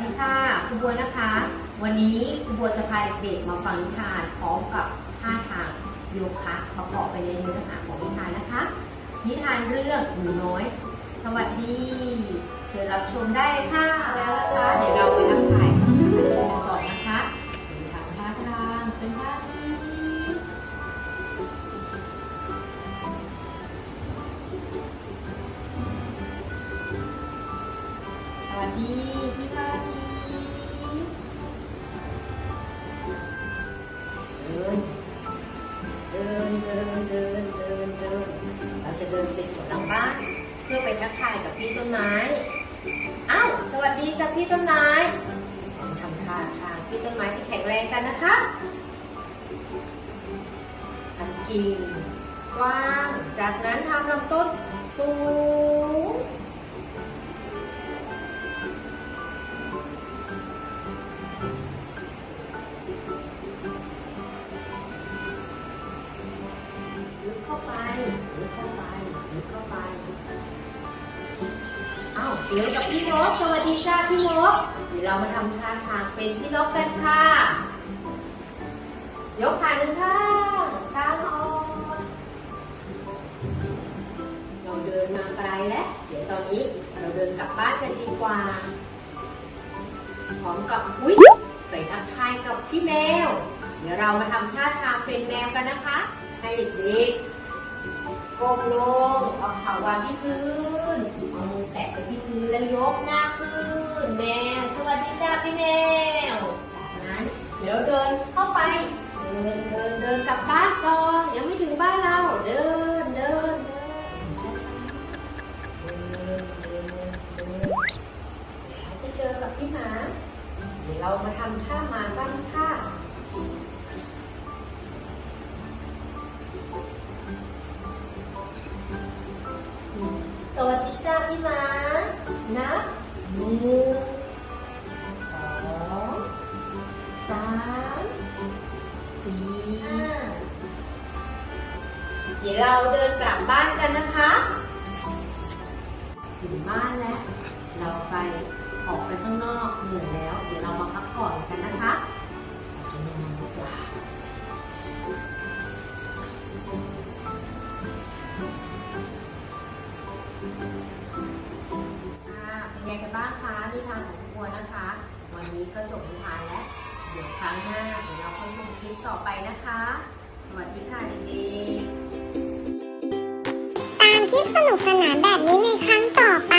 วัสดีค่ะครูบัวนะคะ วันนี้ครูบัวจะพาเด็กๆมาฟังนิทานพร้อมกับท่าทางโยคะประกอบไปในเนื้อหาของนิทานนะคะ นิทานเรื่องหนูน้อย สวัสดี เชิญรับชมได้ค่ะแล้วนะคะเดี๋ยวเราไปทักทายกันก่อนนะคะทางท่าทางเป็นท่าที่สวัสดี เดินไปสวนหลังบ้าน เพื่อไปทักทายกับพี่ต้นไม้ อ้าว สวัสดีจ้ะพี่ต้นไม้ลองทำท่าทางพี่ต้นไม้ที่แข็งแรงกันนะคะทำกิ่งกว้าง จากนั้นทำลำต้นสูงเข้าไป เจอกับพี่นกสวัสดีจ้าพี่นกเดี๋ยวเรามาทำท่าทางเป็นพี่นกกันค่ะ ยกขาหนึ่งข้างข้างออกเราเดินมาไกลแล้ว เดี๋ยวตอนนี้เราเดินกลับบ้านกันดีกว่า พร้อมกับอุ๊ยไปทักทายกับพี่แมว เดี๋ยวเรามาทำท่าทางเป็นแมวกันนะคะ ให้เด็กๆก้มลงเอาขาวางที่พื้น แล้วยกหน้าขึ้น แมว สวัสดีจ้าพี่แมว จากนั้นเดี๋ยวเดินเข้าไป เดินเดินเดินกลับบ้านก่อนยังไม่ถึงบ้านเรา เดินเดินเดินไปเจอกับพี่หมา เดี๋ยวเรามาทำท่าหมาบ้างค่ะ นะหนึ่งสองสามสี่ห้าเดี๋ยวเราเดินกลับบ้านกันนะคะ ถึงบ้านแล้ว เราไปออกไปข้างนอกเหนื่อยแล้ว เดี๋ยวเรามาพักผ่อน วนะคะ วันนี้ก็จบนิทานแล้ว เดี๋ยวครั้งหน้าเดี๋ยวเราค่อยชมคลิปต่อไปนะคะ สวัสดีค่ะเด็กๆ ตามคลิปสนุกสนานแบบนี้ในครั้งต่อไป